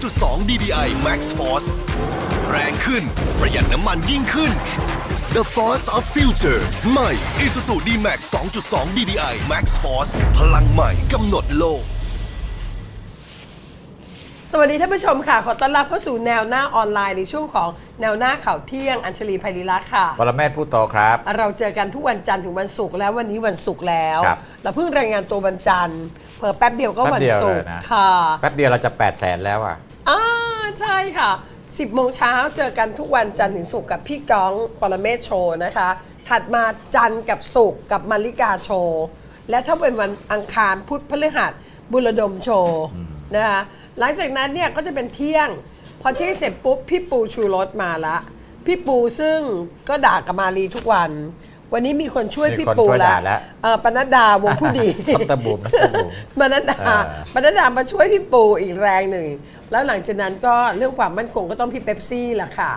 D-Max 2.2 DDI Max Force แรงขึ้น ประหยัดน้ำมันยิ่งขึ้น The Force of Future ใหม่ Isuzu D-Max 2.2 DDI Max Force พลังใหม่กำหนดโลก สวัสดีท่านผู้ชมค่ะ ขอต้อนรับเข้าสู่แนวหน้าออนไลน์ในช่วงของแนวหน้าข่าวเที่ยงอัญชลีไพริลักษ์ค่ะ ปรเมศผู้โตครับ เราเจอกันทุกวันจันทร์ถึงวันศุกร์แล้ววันนี้วันศุกร์แล้ว ครับเราเพิ่งรายงานตัววันจันทร์เพิ่แป๊บเดียวก็วันแป๊บเดียวศุกเลยร์นะ ค่ะ แป๊บเดียวเราจะ8ปดแสนแล้วอะอ่า ใช่ค่ะ 10โมงเช้าเจอกันทุกวันจันทร์ถึงศุกร์กับพี่ก้องปรเมศโชว์นะคะ ถัดมาจันทร์กับศุกร์กับมาริกาโชว์ และถ้าเป็นวันอังคารพุธพฤหัสบุรดมโชว์นะคะหลังจากนั้นเนี่ยก็จะเป็นเที่ยง พอเที่ยงเสร็จปุ๊บพี่ปูชูรสมาละ พี่ปูซึ่งก็ด่ากับมารีทุกวัน วันนี้มีคนช่วยมีพี่คนปูช่วยแล้วด่าแล้วเออปนัดดาวงผู้ดีดรบูมดรบูมปนัดดาเออปนัดดามาช่วยพี่ปูอีกแรงหนึ่ง แล้วหลังจากนั้นก็เรื่องความมั่นคงก็ต้องพี่เป๊ปซี่แหละค่ะ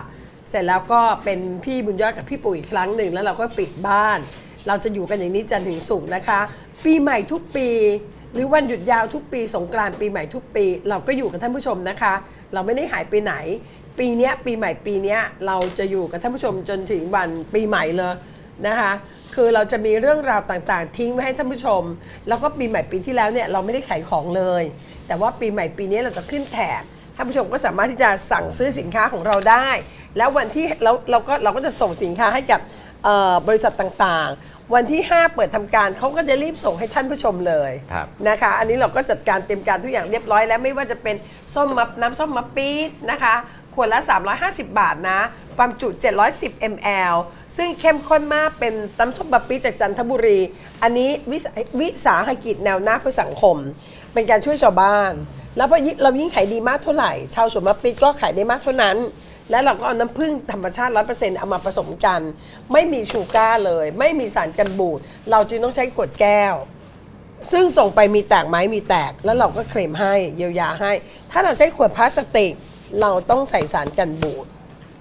เสร็จแล้วก็เป็นพี่บุญยอดกับพี่ปูอีกครั้งหนึ่ง แล้วเราก็ปิดบ้าน เราจะอยู่กันอย่างนี้จันทร์ถึงศุกร์นะคะ ปีใหม่ทุกปี หรือวันหยุดยาวทุกปีสงกรานต์ปีใหม่ทุกปี เราก็อยู่กับท่านผู้ชมนะคะ เราไม่ได้หายไปไหน ปีเนี้ยปีใหม่ปีเนี้ยเราจะอยู่กับท่านผู้ชมจนถึงวันปีใหม่เลย นะคะคือเราจะมีเรื่องราวต่างๆ ทิ้งไว้ให้ท่านผู้ชม แล้วก็ปีใหม่ปีที่แล้วเนี่ยเราไม่ได้ขายของเลย แต่ว่าปีใหม่ปีนี้เราจะขึ้นแถบท่านผู้ชมก็สามารถที่จะสั่งซื้อสินค้าของเราได้ แล้ววันที่เราเราก็เราก็จะส่งสินค้าให้กับเอ่อบริษัทต่างๆ วันที่ 5 เปิดทำการเขาก็จะรีบส่งให้ท่านผู้ชมเลยครับนะคะ อันนี้เราก็จัดการเตรียมการทุกอย่างเรียบร้อยแล้วไม่ว่าจะเป็นส้มมับน้ำส้มมะปี๊ดนะคะ ขวดละ 350 บาทนะ ความจุ 710 ml ซึ่งเข้มข้นมากเป็นน้ำส้มมะปีจากจันทบุรี อันนี้วิสาวิสาหกิจแนวหน้าเพื่อสังคม เป็นการช่วยชาวบ้าน แล้วพอเรายิ่งขายดีมากเท่าไหร่ ชาวสวนมะปีก็ขายได้มากเท่านั้น และเราก็เอาน้ำผึ้งธรรมชาติ 100%เอามาผสมกัน ไม่มีชูการ์เลย ไม่มีสารกันบูด เราจึงต้องใช้ขวดแก้วซึ่งส่งไปมีแตกไหมมีแตกแล้วเราก็เคลมให้เยียวยาให้ ถ้าเราใช้ขวดพลาสติก เราต้องใส่สารกันบูด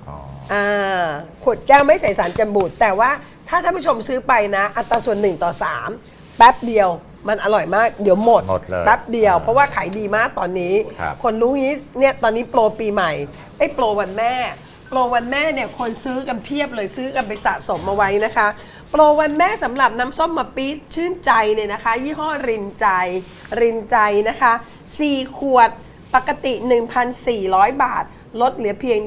อ๋ออ่าขวดแก้วไม่ใส่สารกันบูดแต่ว่าถ้าท่านผู้ชมซื้อไปนะ อัตราส่วน 1 ต่อ 3 แป๊บเดียวมันอร่อยมากเดี๋ยวหมดหมดเลยแป๊บเดียวอ่าเพราะว่าขายดีมากตอนนี้ ครับคนรู้งี้เนี่ยตอนนี้โปรปีใหม่ไอ้โปรวันแม่ โปรวันแม่เนี่ยคนซื้อกันเพียบเลยซื้อกันไปสะสมมาไว้นะคะ โปรวันแม่สำหรับน้ำส้มมะปี๊ดชื่นใจเนี่ยนะคะ ยี่ห้อรินใจรินใจนะคะ4ขวด ปกติ 1,400 บาท ลดเหลือเพียง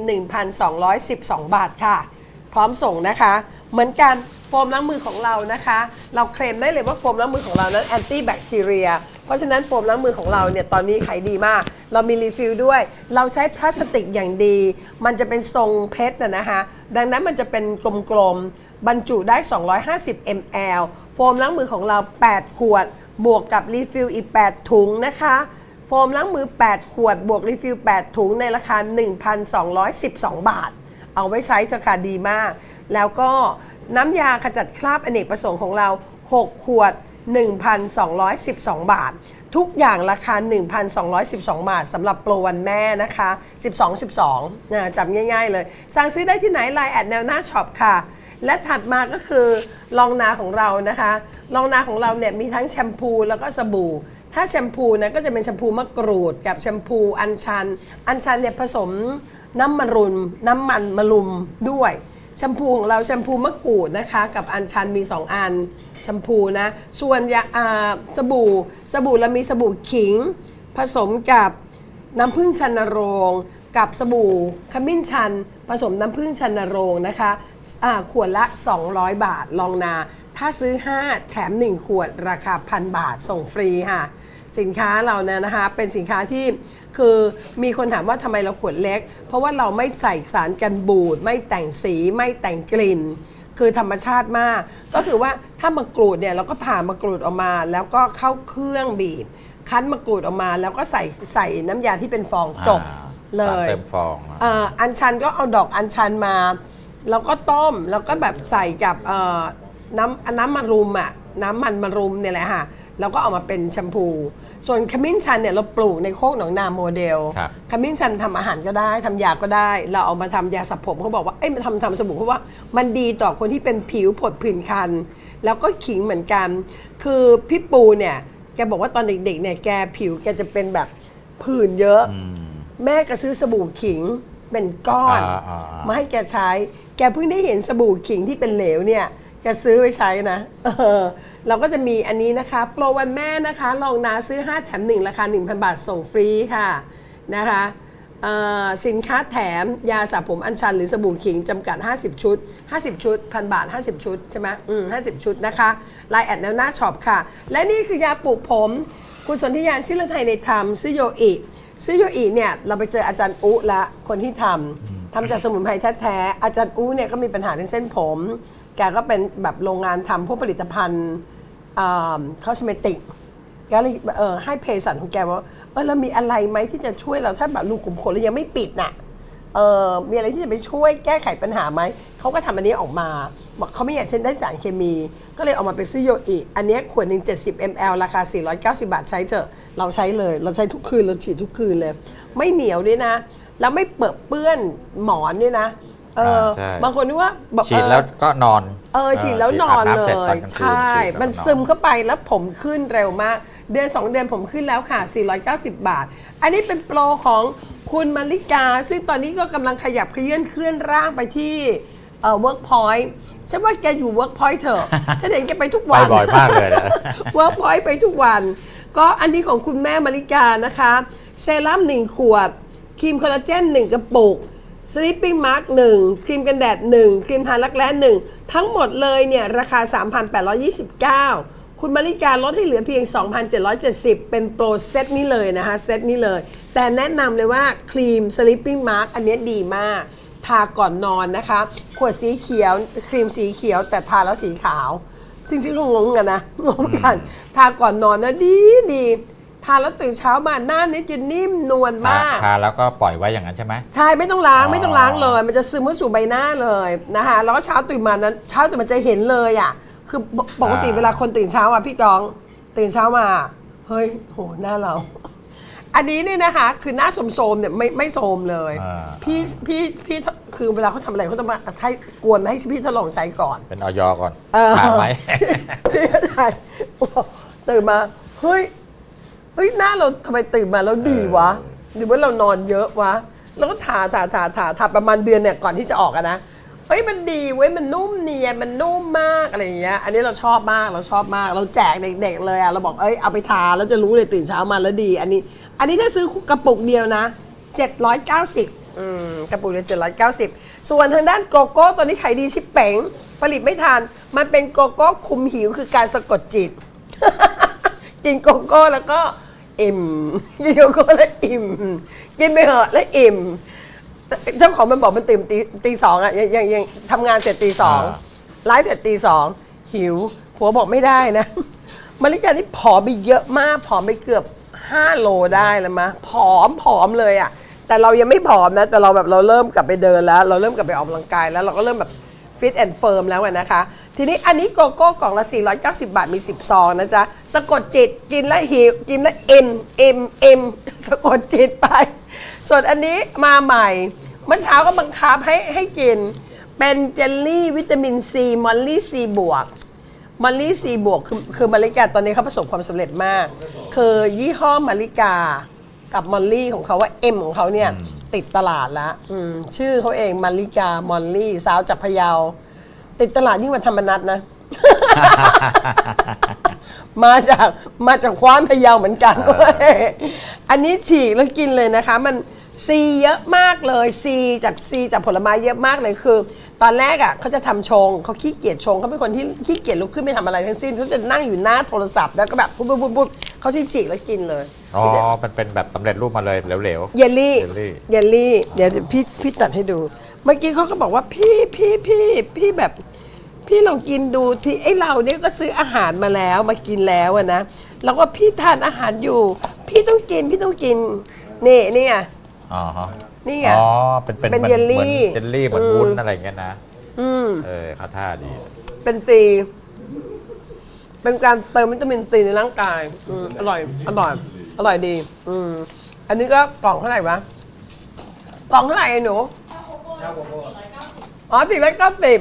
1,212 บาทค่ะ พร้อมส่งนะคะ เหมือนกันโฟมล้างมือของเรานะคะ เราเคลมได้เลยว่าโฟมล้างมือของเรานั้นแอนตี้แบคทีเรียเพราะฉะนั้นโฟมล้างมือของเราเนี่ยตอนนี้ขายดีมาก เรามีรีฟิลด้วย เราใช้พลาสติกอย่างดี มันจะเป็นทรงเพชรนะนะคะ ดังนั้นมันจะเป็นกลมๆบรรจุได้ 250 ml โฟมล้างมือของเรา 8 ขวด บวกกับรีฟิลอีก 8 ถุงนะคะ โฟมล้างมือ 8 ขวดบวกรีฟิล 8 ถุงในราคา 1,212 บาท เอาไว้ใช้เถอะค่ะดีมาก แล้วก็น้ำยาขจัดคราบอเนกประสงค์ของเรา 6 ขวด 1,212 บาท ทุกอย่างราคา 1,212 บาทสำหรับโปรวันแม่นะคะ 12 12นะจำง่าย ๆ เลย สั่งซื้อได้ที่ไหนไลน์แอดแนวหน้าช็อปค่ะและถัดมาก็คือลองนาของเรานะคะ ลองนาของเราเนี่ยมีทั้งแชมพูแล้วก็สบู่ ถ้าแชมพูนะก็จะเป็นแชมพูมะกรูดกับแชมพูอัญชัน อัญชันเนี่ยผสมน้ำมันรุนน้ำมันมะรุมด้วยแชมพูของเราแชมพูมะกรูดนะคะ กับอัญชันมี 2 อันแชมพูนะส่วนยาอาสบู่สบู่เรามีสบู่ขิง ผสมกับน้ำผึ้งชันโรง กับสบู่ขมิ้นชัน ผสมน้ำผึ้งชันโรงนะคะอ่าขวดละ 200 บาทลองนา ถ้าซื้อ 5 แถม 1 ขวดราคาพันบาทส่งฟรีค่ะ สินค้าเราเนี่ยนะคะ เป็นสินค้าที่คือมีคนถามว่าทำไมเราขวดเล็ก เพราะว่าเราไม่ใส่สารกันบูด ไม่แต่งสีไม่แต่งกลิ่น คือธรรมชาติมาก ก็คือว่าถ้ามะกรูดเนี่ยเราก็ผ่ามะกรูดออกมา แล้วก็เข้าเครื่องบีบ คั้นมะกรูดออกมา แล้วก็ใส่ใส่น้ำยาที่เป็นฟองจบอ่าเลสารย เต็มฟองอะเอ่ออัญชันก็เอาดอกอัญชันมา แล้วก็ต้มแล้วก็แบบใส่กับเอ่อ น้ำน้ำมะรุมอะน้ำมันมะรุมเนี่ยแหละค่ะแล้วก็เอามาเป็นแชมพู ส่วนขมิ้นชันเนี่ยเราปลูกในโคกหนองนาโมเดล ครับ ขมิ้นชันทำอาหารก็ได้ทำยาก็ได้ เราเอามาทำยาสระผมเขาบอกว่า เอ้ยมาทำทำสบู่เพราะว่ามันดีต่อคนที่เป็นผิวผดผื่นคัน แล้วก็ขิงเหมือนกัน คือพี่ปูเนี่ย แกบอกว่าตอนเด็กๆเนี่ยแกผิวแกจะเป็นแบบผื่นเยอะ อืม แม่ก็ซื้อสบู่ขิงเป็นก้อน อ่าอ่าอ่ามมาให้แกใช้ แกเพิ่งได้เห็นสบู่ขิงที่เป็นเหลวเนี่ยแกซื้อไว้ใช้นะเออเราก็จะมีอันนี้นะคะโปรวันแม่นะคะ ลองนาซื้อ 5 แถม 1 ราคา 1,000 บาทส่งฟรีค่ะนะคะสินค้าแถมยาสระผมอัญชันหรือสบู่ขิงจำกัด 50 ชุด 50 ชุดพันบาท 50 ชุดใช่ไหมอืม50 ชุดนะคะไลน์แอดแนวหน้าช็อปค่ะ และนี่คือยาปลูกผม คุณสนธิยานชื่อละไทยในธรรมซื้อโยอิซื้อโยอิเนี่ยเราไปเจออาจารย์อุละคนที่ทำทำจากสมุนไพรแท้ๆอาจารย์อุเนี่ยก็มีปัญหาเรื่องเส้นผม แกก็เป็นแบบโรงงานทำพวกผลิตภัณฑ์คอสเมติกแกเลยเออให้เภสัชของแกว่าเออเรามีอะไรไหมที่จะช่วยเราถ้าแบบรูขุมขนเรายังไม่ปิดน่ะเออมีอะไรที่จะไปช่วยแก้ไขปัญหาไหม เขาก็ทำอันนี้ออกมา บอกเขาไม่อยากใช้ได้สารเคมี ก็เลยออกมาเป็นซิโยอิอันนี้ขวดหนึ่ง70 ml ราคา 490 บาทใช้เถอะเราใช้เลย เราใช้ทุกคืน เราฉีดทุกคืนเลย ไม่เหนียวด้วยนะ แล้วไม่เปิดเปื้อนหมอนด้วยนะ เออใช่ บางคนนึกว่าบบฉีดเออแล้วก็นอน เออฉีดแล้วนอนอาบเลำสร็จตยกลางคืนใช่ ฉีดแล้วมันก็อซึมเข้าไปแล้วผมขึ้นเร็วมาก เดือน 2 เดือนผมขึ้นแล้วค่ะ 490 บาท อันนี้เป็นโปรของคุณมาริกา ซึ่งตอนนี้ก็กำลังขยับเขยื่อนเคลื่อนร่างไปที่เอ่อ Workpoint ฉันว่าแกอยู่ Workpoint เถอะ ฉันเห็นแกไปทุกไปวัน บ่อยมากเลยนะ เวิร์กพอยต์ไปทุกวัน ก็อันนี้ของคุณแม่มาริกานะคะ เซรั่ม1 ขวด ครีมคอลลาเจน 1 กระปุก สลิปปิ้งมาร์ก1ครีมกันแดด 1 ครีมทารักแร้ 1 ทั้งหมดเลยเนี่ย ราคา 3,829 คุณมาริการลดให้เหลือเพียง 2,770 เป็นโปรเซตนี้เลยนะคะ เซตนี้เลย แต่แนะนำเลยว่าครีมสลิปปิ้งมาร์กอันนี้ดีมาก ทาก่อนนอนนะคะ ขวดสีเขียว ครีมสีเขียว แต่ทาแล้วสีขาว ซึ่งซึ่งก็งงกันนะ งงกัน ทาก่อนนอนนะดีดี ทาแล้วตื่นเช้ามาหน้านี้จะนิ่มนวลทามาก ทาแล้วก็ปล่อยไว้อย่างนั้นใช่ไหมใช่ไม่ต้องล้างอ๋อไม่ต้องล้างเลย มันจะซึมเข้าสู่ใบหน้าเลยนะคะแล้วก็เช้าตื่นมานั้นเช้าตื่นมาจะเห็นเลยอะคือปปกติเวลาคนตื่นเช้าอะพี่กอง ตื่นเช้ามา เฮ้ยโหหน้าเรา อันนี้เนี่ยนะคะคือหน้าโสมๆเนี่ยไม่ไม่โสมเลยอ่าพี่พี่พี่คือเวลาเขาทำอะไรเขาต้องมาให้กวนมาให้พี่ทดลองใช้ก่อน เป็นออยก่อนเออถามไหมพี่ก็ถ่ายตื่นมาเฮ้ย เฮ้ยหน้าเราทำไมตื่นมาแล้วดีวะ หรือว่าเรานอนเยอะวะ แล้วก็ทาทาทาทาทาประมาณเดือนเนี่ยก่อนที่จะออกอะนะเฮ้ยมันดีเว้ยมันนุ่มเนียนมันนุ่มมากอะไรอย่างเงี้ยอันนี้เราชอบมากเราชอบมาก เราแจกเด็ก ๆ เลยอะเราบอกเอ้ยเอาไปทาแล้วจะรู้เลยตื่นเช้ามาแล้วดี อันนี้ อันนี้ถ้าซื้อกระปุกเดียวนะ 790อืมกระปุกเดียว790 ส่วนทางด้านโกโก้ตัวนี้ขายดีชิปเป๋งผลิตไม่ทันมันเป็นโกโก้คุมหิวคือการสะกดจิต กินโกโก้แล้วก็ อิ่มกินโกโก้แล้วอิ่ม กินไปเหอะแล้วอิ่ม เจ้าของมันบอกมันตื่นตีตีสองอะยังยังยังทำงานเสร็จตีสองอ่า ไลฟ์เสร็จตีสองหิวผัวบอกไม่ได้นะ มาริกานี่ผอมไปเยอะมากผอมไปเกือบ5โลได้แล้วมะผอมผอมเลยอะ แต่เรายังไม่ผอมนะ แต่เราแบบเราเริ่มกลับไปเดินแล้ว เราเริ่มกลับไปออกกำลังกายแล้วเราก็เริ่มแบบฟิตแอนด์เฟิร์มแล้วอะนะคะ ทีนี้อันนี้โกโก้กล่องละ 490 บาท มี 10 ซองนะจ๊ะ สะกดจิตกินแล้วหิว กินแล้วเอ็มเอ็มเอ็มสะกดจิตไป ส่วนอันนี้มาใหม่ เมื่อเช้าก็บังคับให้ให้กิน เป็นเจลลี่วิตามินซีมอลลี่ซีบวกมอลลี่ซีบวกคือคือมาริกาตอนนี้เขาประสบความสำเร็จมาก คือยี่ห้อมาริกากับมอลลี่ของเขาว่าเอ็มของเขาเนี่ยติดตลาดแล้วอืมชื่อเขาเองมาริกามอลลี่สาวจากพะเยา ติดตลาดยิ่งกว่าธรรมนัตนะ มาจากมาจากคว้านพะเยาเหมือนกันเว้ยอันนี้ฉีกแล้วกินเลยนะคะ มันซีเยอะมากเลยซีจากซีจากผลไม้เยอะมากเลยคือ ตอนแรกอะเขาจะทำชงเขาขี้เกียจชงเขาเป็นคนที่ขี้เกียจลุกขึ้นไม่ทำอะไรทั้งสิ้นเขาจะนั่งอยู่หน้าโทรศัพท์แล้วก็แบบปุ๊บปุ๊บปุ๊บปุ๊บเขาฉีกแล้วกินเลยอ๋อมันเป็นแบบสำเร็จรูปมาเลยเหลวเยลลี่เยลลี่เยลลี่เดี๋ยวพี่พี่ตัดให้ดู เมื่อกี้เขาก็บอกว่าพี่พี่พี่พี่แบบ พี่ลองกินดูที่ไอ้เราเนี่ยก็ซื้ออาหารมาแล้วมากินแล้วอะนะแล้วก็พี่ทานอาหารอยู่ พี่ต้องกินพี่ต้องกินนี่นี่ไงๆอ๋อฮะนี่ไง อ๋อ เป็นเป็นเป็นหมือเยลลี่หมือนเยลลี่เหมือนอืม วุ้นอะไรอย่างเงี้ยนะ อืม เออเขาท่าดี เป็นซีเป็นการเติมวิตามินซีในร่างกายอืมอร่อย อร่อย อร่อยดี อืม อันนี้ก็กล่องเท่าไหร่วะ กล่องเท่าไหร่ไอ้หนู อ๋อสี่ร้อยเก้าสิบ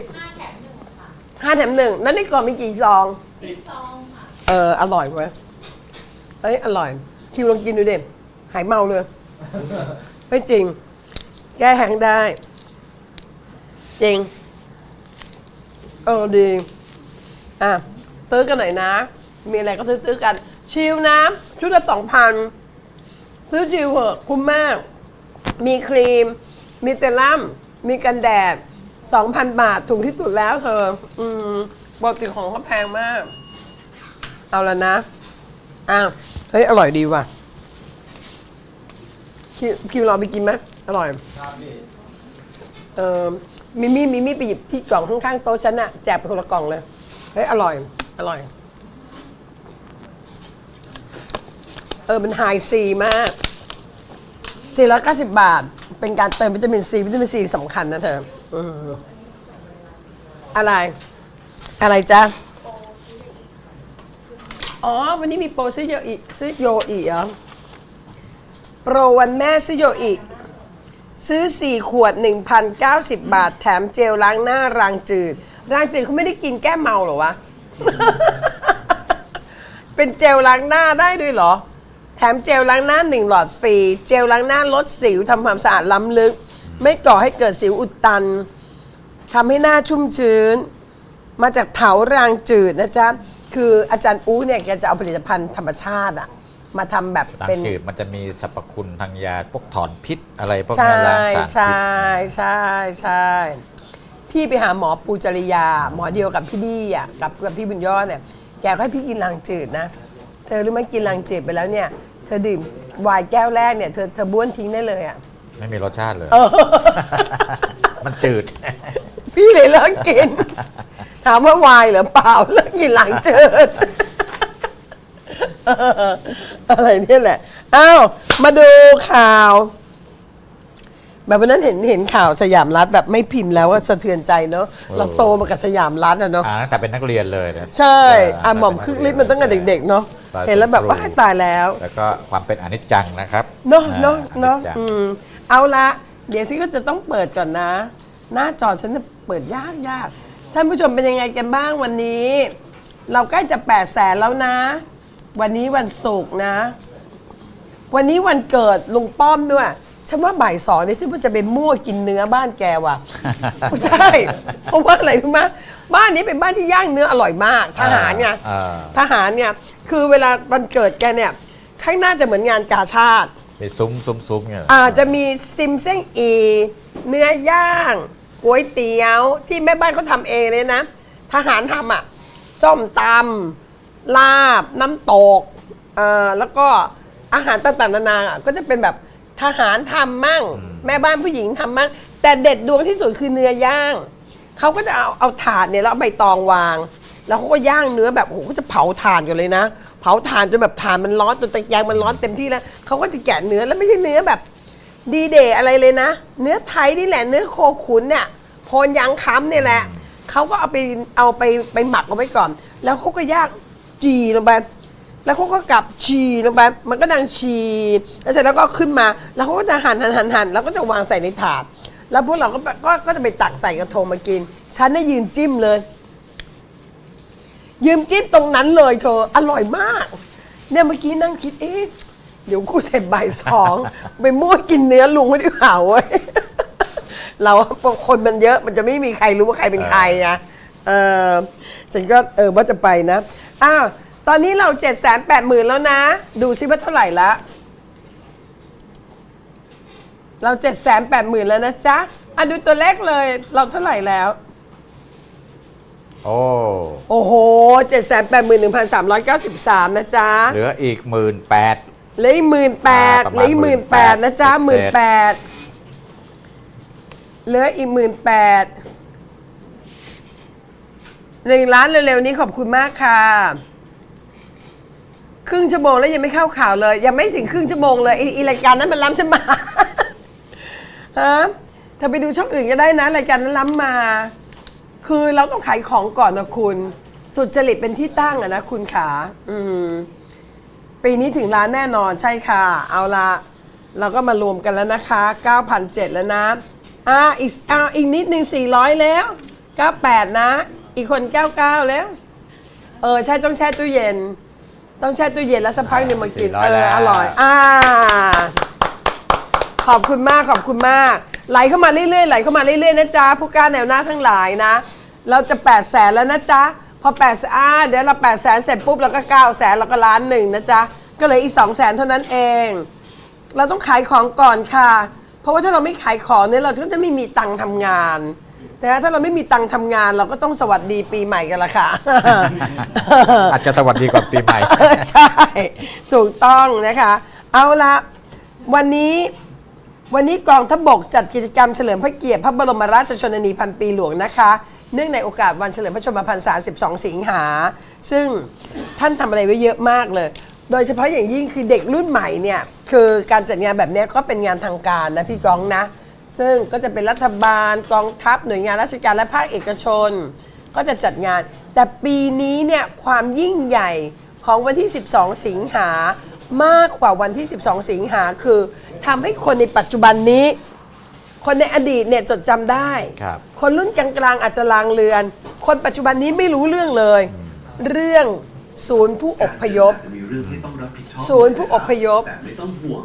ห้าแถมหนึ่งนั่นนี่กล่องมีกี่ซอง สิบซองค่ะเออ อร่อยเว้ยเอ้ย อร่อย คิวลองกินดูเด็หายเมาเลยไม่จริง แก้แห้งได้ จริง เออ ดี อะ ซื้อกันหน่อยนะ มีอะไรก็ซื้อซื้อกัน ชิลนะชุดละสองพัน ซื้อชิลเหอะคุ้มมาก มีครีม มีเซรั่ม มีกันแดด 2,000 บาทถูกที่สุดแล้วเธอ อืมปกติของเขาแพงมาก เอาแล้วนะ อ้าว เฮ้ย อร่อยดีว่ะ คิวคิวลอไปกินไหมอร่อยเออมิมี่มิมี่ไปหยิบที่กล่องข้างๆโต๊ะฉันอะแจกไปคนละกล่องเลย เฮ้ย อร่อย อร่อย เออมันไฮซีมาก 490 บาท เป็นการเติมวิตามินซีวิตามินซีสำคัญนะเธออืมอะไร อะไรจ๊ะ อ๋อ วันนี้มีโปรซื้อโยอีซื้อโยอีเหรอ โปรวันแม่ซื้อโยอีซื้อ 4 ขวด 1,090 บาท แถมเจลล้างหน้ารางจืด รางจืดเขาไม่ได้กินแก้เมาเหรอวะ เป็นเจลล้างหน้าได้ด้วยเหรอ แถมเจลล้างหน้าหนึ่งหลอดฟรี เจลล้างหน้าลดสิวทำความสะอาดล้ำลึก ไม่ก่อให้เกิดสิวอุดตันทำให้หน้าชุ่มชื้น มาจากเถารางจืดนะจ๊ะ คืออาจารย์อู้เนี่ยแกจะเอาผลิตภัณฑ์ธรรมชาติอะมาทำแบบด่างเป็น จืดมันจะมีสรรพคุณทางยาพวกถอนพิษอะไรพวกใช่นี้ล้างสารพิษใช่ใช่ใช่พี่ไปหาหมอปูจริยา หมอเดียวกับพี่ดี้อะกับกับพี่บุญยอดเนี่ยแกก็ให้พี่กินลางจืดนะ เธอรู้ไหมกินลางจืดไปแล้วเนี่ย เธอดื่มไวน์แก้วแรกเนี่ยเธอเธอบ้วนทิ้งได้เลยอะ ไม่มีรสชาติเลยเออมันจืด พี่เลยเลิกกิน ถามว่าไวน์เหรือเปล่าเลิกกินลางจืดอะไรเนี่ยแหละอ้าวมาดูข่าว แบบวันนั้นเห็นเห็นข่าวสยามรัฐแบบไม่พิมพ์แล้วว่าสะเทือนใจเนาะเออเราโตมากับสยามรัฐอะเนาะอ่าตั้งแต่เป็นนักเรียนเลยนะใช่ เอ่านหม่อมครึ่งลิบมันตั้งแต่เด็กๆเนาะ สายเห็นแล้วแบบว่าครูตายแล้ว แล้วก็ความเป็นอนิจจังนะครับเนาะเนาะอ่เนาะอจจังอืมเอาละเดี๋ยวซิก็จะต้องเปิดก่อนนะ หน้าจอฉันน่ะเปิดยากยากท่านผู้ชมเป็นยังไงกันบ้างวันนี้ เราใกล้จะแปดแสนแล้วนะ วันนี้วันศุกร์นะ วันนี้วันเกิดลุงป้อมด้วย ฉันว่าบ่ายสองนี่ซิว่าจะไปมั่วกินเนื้อบ้านแกว่ะ ใช่เพราะว่าอะไรรู้ไหมบ้านนี้เป็นบ้านที่ย่างเนื้ออร่อยมาก ทหารไงอ่า ทหารเนี่ยคือเวลาวันเกิดแกเนี่ยข้างหน้าจะเหมือนงานกาชาติมีซุ้มซุ้มซุ้มเนี่ยอาจจะมีซิมเซ้งอี เนื้อย่างก๋วยเตี๋ยวที่แม่บ้านเขาทำเองเลยนะ ทหารทำอะส้มตำลาบน้ำตกเอ่อแล้วก็อาหารต่างๆนานาอะก็จะเป็นแบบ ทหารทำมั่งแม่บ้านผู้หญิงทำมั่ง แต่เด็ดดวงที่สุดคือเนื้อย่างเขาก็จะเอาเอาถาดเนี่ยแล้วเอาใบตองวาง แล้วเขาก็ย่างเนื้อแบบโอ้โหเขาจะเผาถ่านกันเลยนะ เผาถ่านจนแบบถ่านมันร้อนจนตะแกรงมันร้อนเต็มที่แล้วเขาก็จะแกะเนื้อแล้วไม่ใช่เนื้อแบบ ดีเดย์อะไรเลยนะ เนื้อไทยนี่แหละเนื้อโคขุนเนี่ยโพนยางค้ำเนี่ยแหละเขาก็เอาไปเอาไปไปหมักเอาไว้ก่อน แล้วเขาก็ย่างจีลงไป แล้วเขาก็กลับชีลงไปมันก็ดังชีแล้วเสร็จแล้วก็ขึ้นมา แล้วเขาก็จะหั่นหั่นหั่นหั่นแล้วก็จะวางใส่ในถาด แล้วพวกเราก็ก็ก็จะไปตักใส่กระทงมากิน ฉันได้ยืนจิ้มเลย ยืมจิ้มตรงนั้นเลยเธอ อร่อยมาก เนี่ยเมื่อกี้นั่งคิด เอ๊ะ เดี๋ยวกูเสร็จบ่ายสอง ไปมั่วกินเนื้อลุงไม่ได้เผาเว้ยเราคนมันเยอะมันจะไม่มีใครรู้ว่าใครเป็นใครนะเออฉันก็เออว่าจะไปนะ อ้าว ตอนนี้เราเจ็ดแสนแปดหมื่นแล้วนะ ดูซิว่าเท่าไหร่ละ เราเจ็ดแสนแปดหมื่นแล้วนะจ๊ะอะดูตัวเลขเลย เราเท่าไหร่แล้ว โอ้ โอ้โหเจ็ดแสนแปดหมื่นหนึ่งพันสามร้อยเก้าสิบสามนะจ๊ะเหลืออีกหมื่นแปดเหลือหมื่นแปดอ่าประเหมาลืณอหมื่นแปด18,000นะจ๊ะหมื่นเศแปษดเหลืออีกหมื่นแปดหนึ่งล้านเร็วๆนี้ขอบคุณมากค่ะ ครึ่งชั่วโมงแล้วยังไม่เข้าข่าวเลย ยังไม่ถึงครึ่งชั่วโมงเลยไอ้ไอีรายการนั้นมันล้ำฉันมา ฮะเธอไปดูช่องอื่นก็ได้นะรายการนั้นล้ำมา คือเราต้องขายของก่อนนะคุณ สุดจริตเป็นที่ตั้งอะนะคุณขาอืมปีนี้ถึงล้านแน่นอนใช่ค่ะ เอาละเราก็มารวมกันแล้วนะคะ9,007แล้วนะอ่าอีกอ่าอีกนิดหนึ่ง400 แล้ว 98 นะ อีกคน 99 แล้ว เออ ใช่ต้องแช่ตู้เย็น ต้องแช่ตู้เย็นแล้วสักพักหนึ่งมากิน400เออแล้วอร่อย อ่า ขอบคุณมากขอบคุณมาก ไหลเข้ามาเรื่อยๆไหลเข้ามาเรื่อยๆนะจ๊ะผู้กล้าแนวหน้าทั้งหลายนะ เราจะ8ปดแสนแล้วนะจ๊ะพอ8ปดอ่าเดี๋ยวเรา8ปดแสนเสร็จปุ๊บเราก็9ก้าแสนเราก็ล้านหนึ่งนะจ๊ะก็เหลยอีก2องแสนเท่านั้นเอง เราต้องขายของก่อนค่ะ เพราะว่าถ้าเราไม่ขายของเนี่ยเราก็จะไม่มีตังค์ทำงาน แต่ถ้าเราไม่มีตังค์ทำงานเราก็ต้องสวัสดีปีใหม่กันละค่ะ อาจจะสวัสดีก่อนปีใหม่ใช่ ถูกต้องนะคะ เอาละวันนี้วันนี้กองทัพบกจัดกิจกรรมเฉลิมพระเกียรติพระบรมราชชนนีพันปีหลวงนะคะ เนื่องในโอกาสวันเฉลิมพระชนมพรรษา 12 สิงหา ซึ่งท่านทำอะไรไว้เยอะมากเลย โดยเฉพาะอย่างยิ่งคือเด็กรุ่นใหม่เนี่ย คือการจัดงานแบบเนี้ยก็เป็นงานทางการนะพี่กองนะ ซึ่งก็จะเป็นรัฐบาลกองทัพหน่วยงานราชการและภาคเอกชน ก็จะจัดงาน แต่ปีนี้เนี่ยความยิ่งใหญ่ของวันที่ 12 สิงหามากกว่าวันที่ 12 สิงหาคือทำให้คนในปัจจุบันนี้ คนในอดีตเนี่ยจดจำได้ ครับ คนรุ่นกลางๆอาจจะลางเลือน คนปัจจุบันนี้ไม่รู้เรื่องเลย เรื่องศูนย์ผู้อพยพ จะมีเรื่องที่ต้องรับผิดชอบศูนย์ผู้อพยพ แต่ไม่ต้องห่วง